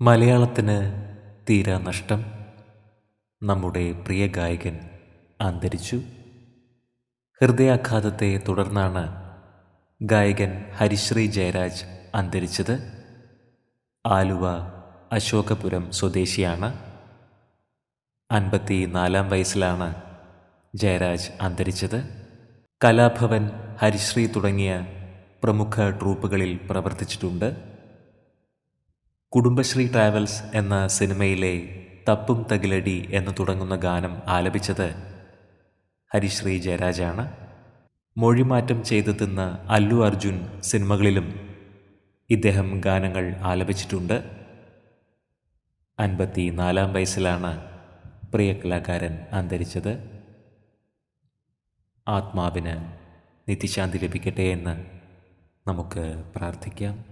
മലയാളത്തിന് തീരാ നഷ്ടം. നമ്മുടെ പ്രിയ ഗായകൻ അന്തരിച്ചു. ഹൃദയാഘാതത്തെ തുടർന്നാണ് ഗായകൻ ഹരിശ്രീ ജയരാജ് അന്തരിച്ചത്. ആലുവ അശോകപുരം സ്വദേശിയാണ്. അൻപത്തി നാലാം വയസ്സിലാണ് ജയരാജ് അന്തരിച്ചത്. കലാഭവൻ ഹരിശ്രീ തുടങ്ങിയ പ്രമുഖ ട്രൂപ്പുകളിൽ പ്രവർത്തിച്ചിട്ടുണ്ട്. കുടുംബശ്രീ ട്രാവൽസ് എന്ന സിനിമയിലെ തപ്പും തകിലടി എന്ന് തുടങ്ങുന്ന ഗാനം ആലപിച്ചത് ഹരിശ്രീ ജയരാജാണ്. മൊഴിമാറ്റം ചെയ്തു തിന്ന അല്ലു അർജുൻ സിനിമകളിലും ഇദ്ദേഹം ഗാനങ്ങൾ ആലപിച്ചിട്ടുണ്ട്. അൻപത്തി നാലാം വയസ്സിലാണ് പ്രിയ കലാകാരൻ അന്തരിച്ചത്. ആത്മാവിന് നിത്യശാന്തി ലഭിക്കട്ടെ എന്ന് നമുക്ക് പ്രാർത്ഥിക്കാം.